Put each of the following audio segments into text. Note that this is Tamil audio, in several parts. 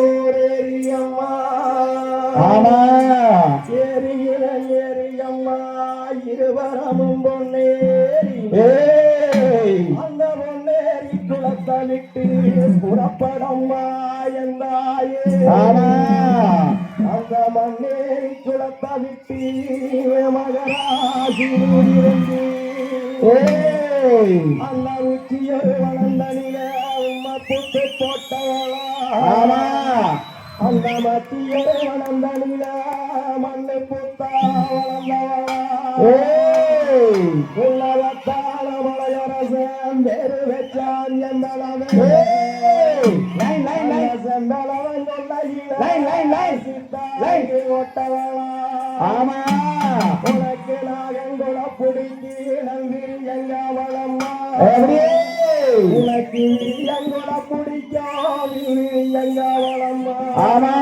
மறுபுறமாமடையனூரேரியம்மா ஆமா. ஏரியில ஏரியம்மா இருவரமும் பொன்னேரி. அந்த பொன்னேரி குளத்தை விட்டு புறப்படம்மா என்றாயே. ஆமா. அந்த மண்ணேரி குளத்தை விட்டு மகராசி ஏய். அந்த அந்த மத்தியொரு வளர்ந்தனில மண்ணு புத்தா வளர்ந்தவளா ஏய் உள்ளவத்தான மலையரசன் பேரு வச்சான் என்பளவே ஏய் லைன் லைன் லைன் செம்பளவன் கொள்ளையில லைன், லைன், லைன். சித்தாங்கி ஒட்டவளா ஆமா உனக்கு நாகங்குள பிடிக்கி நந்திரி எங்க வளம்மா அப்படியே உனக்கு எங்குள பிடிக்கும் எங்க வளம்மா ஆமா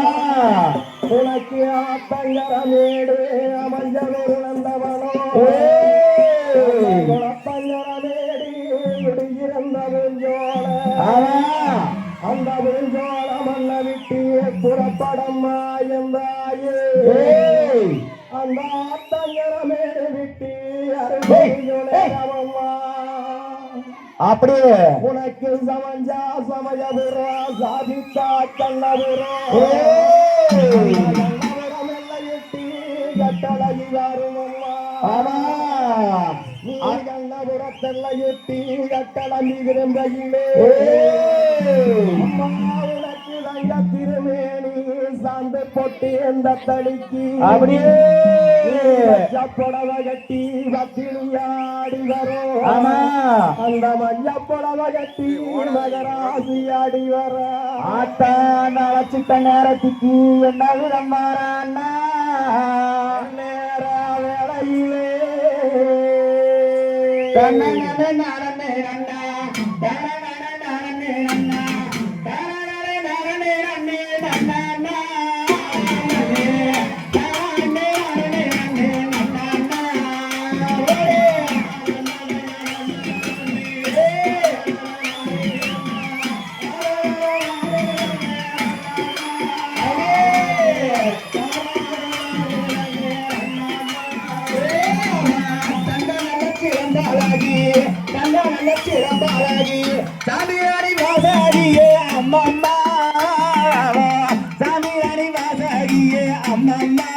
உனக்கு ஆத்தங்கரமேடு அமைஞ்ச விருந்தவனோ ஏய் குளத்தங்கரமேடு இடியிருந்த வெஞ்சோள அந்த வெஞ்சோள மண்ண விட்டு புறப்படம்மா என்றாயே ஏய் அந்த ஆத்தங்கரமேடு விட்டு ஏய், அப்படியே. உனக்கு சமஞ்சா சமயபுரோ சாதித்தா கண்ணபுரோ ஏய் ஆமா. நீ கண்ணபுரத்தெல்லையிட்டு கட்டளம்பி விரும்பையிலே சாந்து பொட்டி எந்த தடிக்கு அப்படியே புடவை கட்டி பத்தினியாடி வரும் ஆமா. அந்த மஞ்ச புடவை கட்டி மகராசி ஆடி வர. ஆத்தான் அழைச்சிட்ட நேரத்துக்கு என்ன விடமாறான்னா நேர வேளையிலே. சாமியாரி வாசாரியே அம்மம்மா சாமியாரி வாசாரியே அம்மம்மா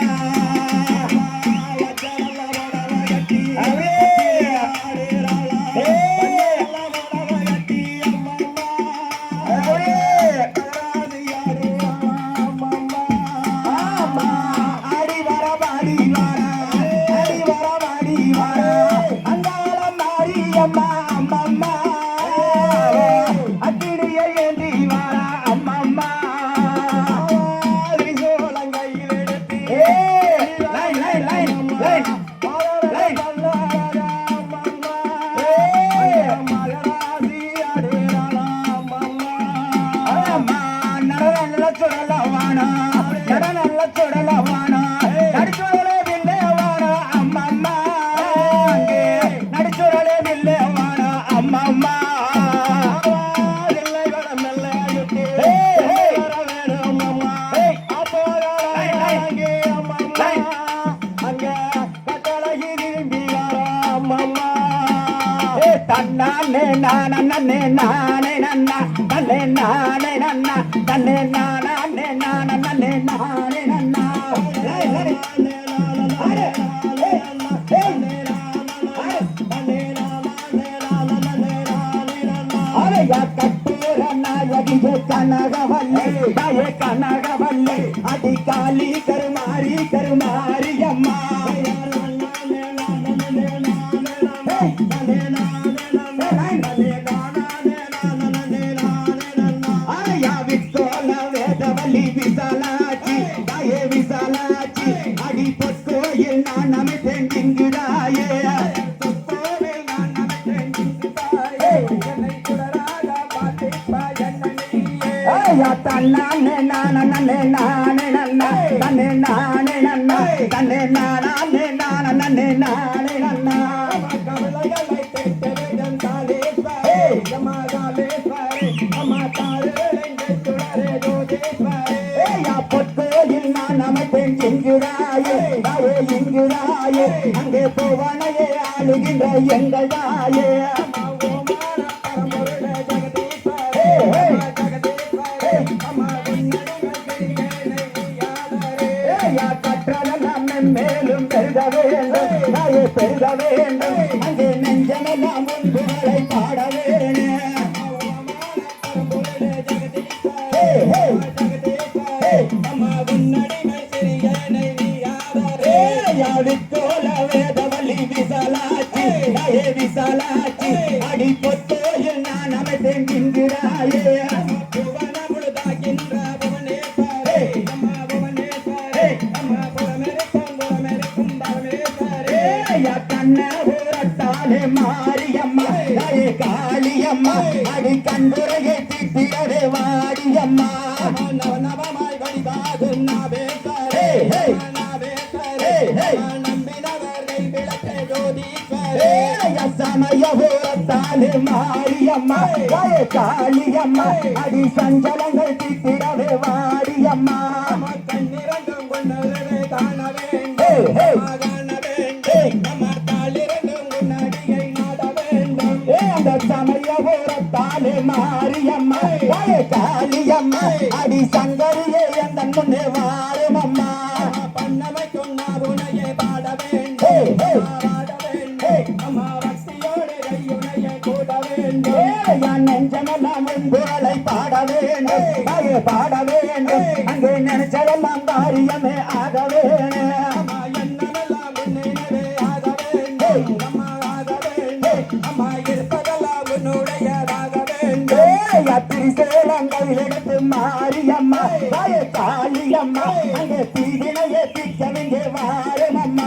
சுடலவானா நடன சுடலவானா நடிச்சுடலே வில்லேவானா அம்மம்மா அங்கே நடிச்சுடலே வில்லேவானா அம்மம்மா தன்னானே நானே நானே நன்னா தன்னை நானே நன்னா. தன்னை நானே கனகவல்லி தாயே கனகவல்லி அடி காளி கருமாரி கருமாரி அம்மா அரையா வித்தோல வேதவல்லி நன்னே நானா நானா நன்னே நானே நன்னா இங்குதாயே அங்கே போவானையே ஆளுகின்ற எங்கள் தாயே. தாயே வேண்டும். காளியம்மா அடி கண்புரையை திட்டிடவே வாடியம்மா. நவநவமாய் வழிபாடு நாவேசாரே சமயபுரத்தாலே மாரியம்மா. தாயே காளியம்மா அடி சஞ்சலங்கள் திட்டிடவே வாடியம்மா. ஹே, ஹே. ஏ அந்த சமயபுரத்தாலே மாரியம்மா காளியம்மா. அடி சங்கரியே எந்த முன்னே வாருமம்மா. ஹே. ஏயா நெஞ்சமெல்லாம் முன்புகளை பாட வேண்டும். பாட வேண்டும். அங்கே நினைச்சதெல்லாம் காரியமே ஆக வேணும் மாரியம்மா தாயே காளியம்மா அங்கே தீதினையே திக்கவிங்கே வாருமம்மா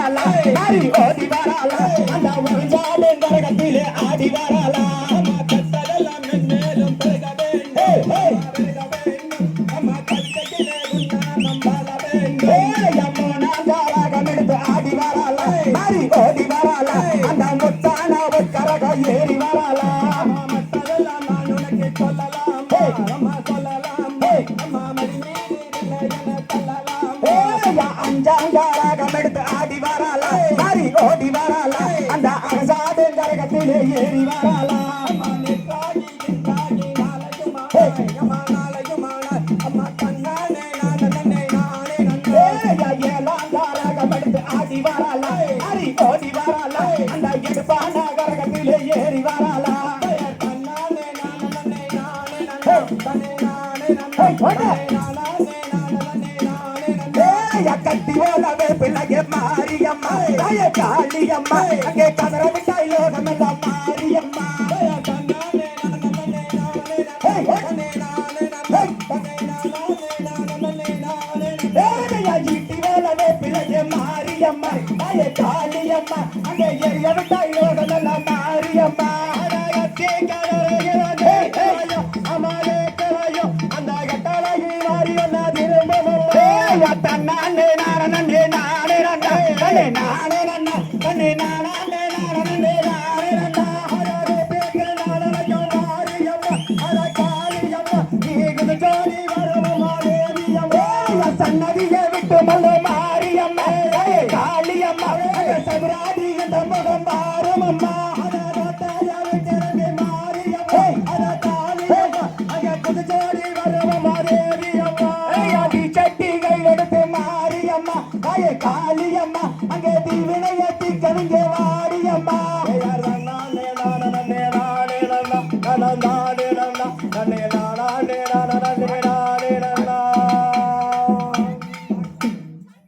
Nada, no está. ஏயா கட்டி ஓலவே பிள்ளைய மாரியம்மா தாய காளியம்மா அங்கே கதற விட்டாய் லோகமெல்லாம் மாரியம்மா மாரியம்மா அங்கே எரிய விட்டாய் லோகமெல்லாம் மாரியம்மா நண்டா கண்ணே நானே